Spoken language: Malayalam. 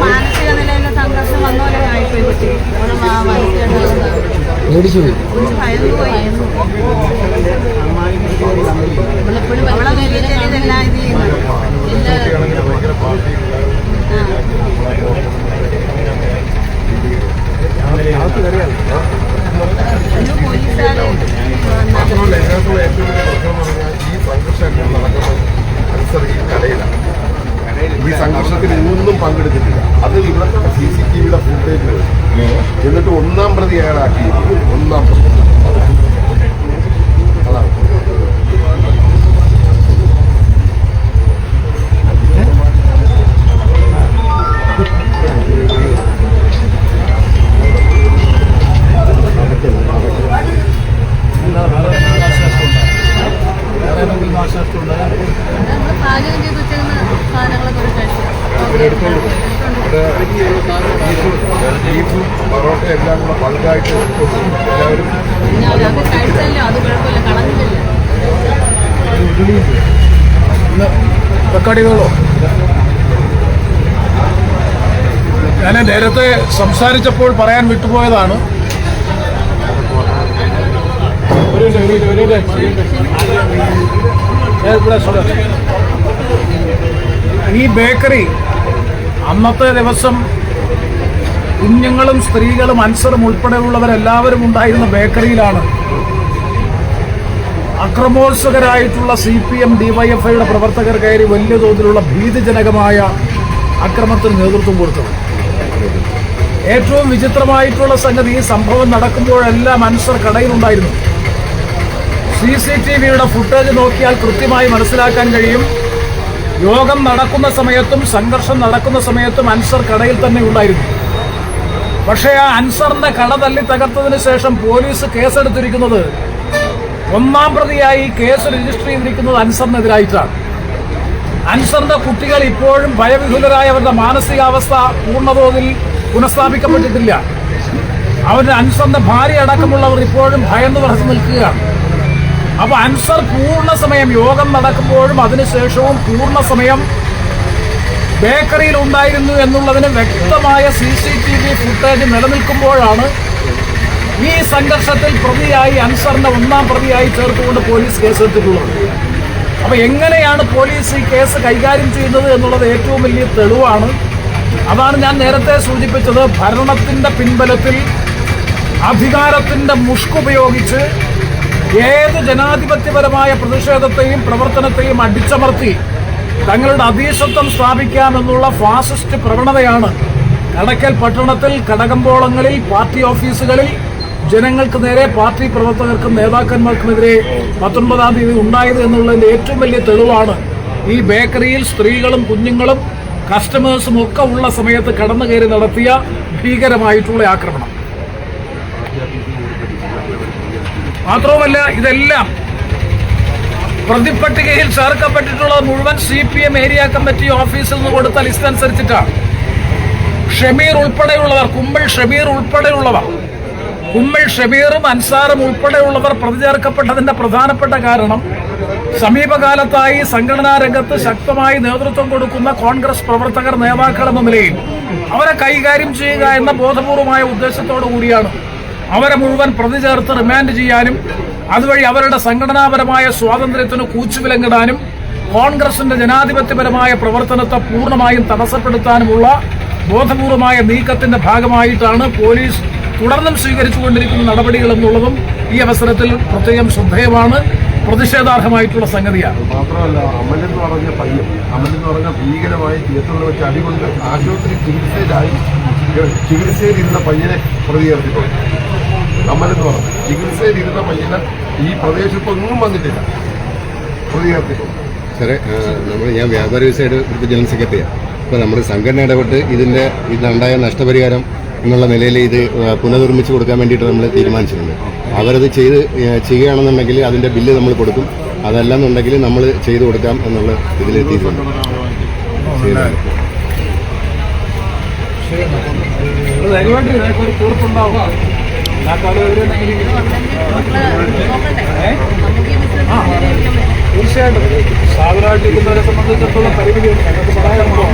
മാനസിക നിലയിലെ സംഘർഷം വന്ന പോലെ ആയിപ്പോയി കുട്ടി. പേടിച്ചു പോയി അവളെ വലിയ ഇതെല്ലാം ഇത് ചെയ്യുന്നത് കുട്ടിയാണെങ്കിൽ ഭയങ്കര പാർട്ടിയുള്ള ഇന്ന് പോലീസുകാര് മാത്രമല്ല ഇതിനകത്തുള്ള ഏറ്റവും വലിയ പ്രശ്നം എന്ന് പറഞ്ഞാൽ ഈ സംഘർഷം നടക്കുന്നത് അൻസർ ഈ കടയിലാണ് ഈ സംഘർഷത്തിൽ ഒന്നും പങ്കെടുത്തിട്ടില്ല അത് ഇവിടുത്തെ സി സി ടി വിയുടെ ഫുട്ടേജ് എന്നിട്ട് ഒന്നാം അയാളാക്കി ഒന്നാം അതാണ്. പാചകം ചെയ്ത് വെച്ചിരുന്ന സാധനങ്ങളൊക്കെ ഇവിടെ ബീഫും പൊറോട്ട എല്ലാം കൂടെ ബൾക്കായിട്ട് എല്ലാവരും റെക്കോർഡ് ചെയ്തോളൂ ഞാൻ നേരത്തെ സംസാരിച്ചപ്പോൾ പറയാൻ വിട്ടുപോയതാണ്. ഈ ബേക്കറി അന്നത്തെ ദിവസം കുഞ്ഞുങ്ങളും സ്ത്രീകളും അൻസറും ഉൾപ്പെടെയുള്ളവരെല്ലാവരും ഉണ്ടായിരുന്ന ബേക്കറിയിലാണ് അക്രമോത്സുകരായിട്ടുള്ള സി പി എം ഡിവൈഎഫ്ഐയുടെ പ്രവർത്തകർ കയറി വലിയ തോതിലുള്ള ഭീതിജനകമായ അക്രമത്തിന് നേതൃത്വം കൊടുത്തത്. ഏറ്റവും വിചിത്രമായിട്ടുള്ള സംഗതി ഈ സംഭവം നടക്കുമ്പോഴെല്ലാം അൻസർ കടയിലുണ്ടായിരുന്നു. സി സി ടി വിയുടെ ഫുട്ടേജ് നോക്കിയാൽ കൃത്യമായി മനസ്സിലാക്കാൻ കഴിയും. യോഗം നടക്കുന്ന സമയത്തും സംഘർഷം നടക്കുന്ന സമയത്തും അൻസർ കടയിൽ തന്നെ ഉണ്ടായിരുന്നു. പക്ഷേ ആ അൻസറിന്റെ കട തല്ലി തകർത്തതിന് ശേഷം പോലീസ് കേസെടുത്തിരിക്കുന്നത് ഒന്നാം പ്രതിയായി കേസ് രജിസ്റ്റർ ചെയ്തിരിക്കുന്നത് അൻസറിനെതിരായിട്ടാണ്. അൻസറിന്റെ കുട്ടികൾ ഇപ്പോഴും ഭയവിഹുലരായ അവരുടെ മാനസികാവസ്ഥ പൂർണതോതിൽ പുനഃസ്ഥാപിക്കപ്പെട്ടിട്ടില്ല. അവരുടെ അൻസറിന്റെ ഭാര്യ അടക്കമുള്ളവർ ഇപ്പോഴും ഭയന്ന് വിറച്ചു നിൽക്കുകയാണ്. അപ്പൊ അൻസർ പൂർണ സമയം യോഗം നടക്കുമ്പോഴും അതിനുശേഷവും പൂർണ സമയം ബേക്കറിയിൽ ഉണ്ടായിരുന്നു എന്നുള്ളതിന് വ്യക്തമായ C C T V footage നിലനിൽക്കുമ്പോഴാണ് ഈ സംഘർഷത്തിൽ പ്രതിയായി അൻസറിനെ ഒന്നാം പ്രതിയായി ചേർത്തുകൊണ്ട് പോലീസ് കേസെടുത്തിട്ടുള്ളത്. അപ്പൊ എങ്ങനെയാണ് പോലീസ് ഈ കേസ് കൈകാര്യം ചെയ്യുന്നത് എന്നുള്ളത് ഏറ്റവും വലിയ തെളിവാണ്. അതാണ് ഞാൻ നേരത്തെ സൂചിപ്പിച്ചത് ഭരണത്തിന്റെ പിൻബലത്തിൽ അധികാരത്തിന്റെ മുഷ്കുപയോഗിച്ച് ഏത് ജനാധിപത്യപരമായ പ്രതിഷേധത്തെയും പ്രവർത്തനത്തെയും അടിച്ചമർത്തി തങ്ങളുടെ അധീശത്വം സ്ഥാപിക്കാമെന്നുള്ള ഫാസിസ്റ്റ് പ്രവണതയാണ് കടക്കൽ പട്ടണത്തിൽ കടകമ്പോളങ്ങളിൽ പാർട്ടി ഓഫീസുകളിൽ ജനങ്ങൾക്ക് നേരെ പാർട്ടി പ്രവർത്തകർക്കും നേതാക്കന്മാർക്കുമെതിരെ പത്തൊൻപതാം തീയതി ഉണ്ടായത് എന്നുള്ളതിന്റെ ഏറ്റവും വലിയ തെളിവാണ് ഈ ബേക്കറിയിൽ സ്ത്രീകളും കുഞ്ഞുങ്ങളും കസ്റ്റമേഴ്സും ഒക്കെ ഉള്ള സമയത്ത് കടന്നു കയറി നടത്തിയ ഭീകരമായിട്ടുള്ള ആക്രമണം. മാത്രവുമല്ല ഇതെല്ലാം പ്രതിപ്പട്ടികയിൽ ചേർക്കപ്പെട്ടിട്ടുള്ളത് മുഴുവൻ C P M area committee ഓഫീസിൽ നിന്ന് കൊടുത്ത ലിസ്റ്റ് അനുസരിച്ചിട്ടാണ്. ഷമീർ ഉൾപ്പെടെയുള്ളവർ കുമ്പിൾ ഷമീർ ഉൾപ്പെടെയുള്ളവർ കുമ്മിൾ ഷമീറും അൻസാറും ഉൾപ്പെടെയുള്ളവർ പ്രതിചേർക്കപ്പെട്ടതിന്റെ പ്രധാനപ്പെട്ട കാരണം സമീപകാലത്തായി സംഘടനാ രംഗത്ത് ശക്തമായി നേതൃത്വം കൊടുക്കുന്ന കോൺഗ്രസ് പ്രവർത്തകർ നേതാക്കൾ എന്ന നിലയിൽ അവരെ കൈകാര്യം ചെയ്യുക എന്ന ബോധപൂർവമായ ഉദ്ദേശത്തോടു കൂടിയാണ് അവരെ മുഴുവൻ പ്രതി ചേർത്ത് റിമാൻഡ് ചെയ്യാനും അതുവഴി അവരുടെ സംഘടനാപരമായ സ്വാതന്ത്ര്യത്തിന് കൂച്ചുവിലങ്ങിടാനും കോൺഗ്രസിന്റെ ജനാധിപത്യപരമായ പ്രവർത്തനത്തെ പൂർണമായും തടസ്സപ്പെടുത്താനുമുള്ള ബോധപൂർവമായ നീക്കത്തിന്റെ ഭാഗമായിട്ടാണ് പോലീസ് തുടർന്നും സ്വീകരിച്ചുകൊണ്ടിരിക്കുന്ന നടപടികൾ എന്നുള്ളതും ഈ അവസരത്തിൽ പ്രത്യേകം ശ്രദ്ധേയമാണ്. പ്രതിഷേധാർഹമായിട്ടുള്ള സംഗതിയാണ്. മാത്രമല്ല അമലെന്ന് പറഞ്ഞ പയ്യൻ അമലെന്ന് പറഞ്ഞ ഭീകരമായി തിയേറ്ററിൽ വെച്ച് അടികൊണ്ട് ആശുപത്രി ചികിത്സയിലായി ചികിത്സയിലിരുന്ന പയ്യനെ പ്രതി അമലെന്ന് പറഞ്ഞു. ചികിത്സയിലിരുന്ന പയ്യനെ ഈ പ്രദേശത്തൊന്നും വന്നിട്ടില്ല. പ്രതികരണത്തിൽ സാറേ നമ്മൾ ഞാൻ വ്യാപാരി സൈഡ് ഗ്രൂപ്പ് ജനറൽ സെക്രട്ടറിയാണ് അപ്പോൾ നമ്മുടെ സംഘടന ഇടപെട്ട് ഇതിന്റെ ഇതിനുണ്ടായ നഷ്ടപരിഹാരം എന്നുള്ള നിലയിൽ ഇത് പുനർനിർമ്മിച്ച് കൊടുക്കാൻ വേണ്ടിയിട്ട് നമ്മൾ തീരുമാനിച്ചിട്ടുണ്ട്. അവരത് ചെയ്ത് ചെയ്യുകയാണെന്നുണ്ടെങ്കിൽ അതിന്റെ ബില്ല് നമ്മൾ കൊടുക്കും. അതല്ലെന്നുണ്ടെങ്കിൽ നമ്മൾ ചെയ്തു കൊടുക്കാം എന്നുള്ള ഇതിലെത്തിയിട്ടുണ്ട് ചെയ്യുന്നത് ചെയ്യുന്നത് തീർച്ചയായിട്ടും സാധനമായിട്ടിരിക്കുന്നവരെ സംബന്ധിച്ചിടത്തോളം പരിമിതിയുണ്ട് ഞങ്ങൾക്ക് സഹായമുണ്ടോ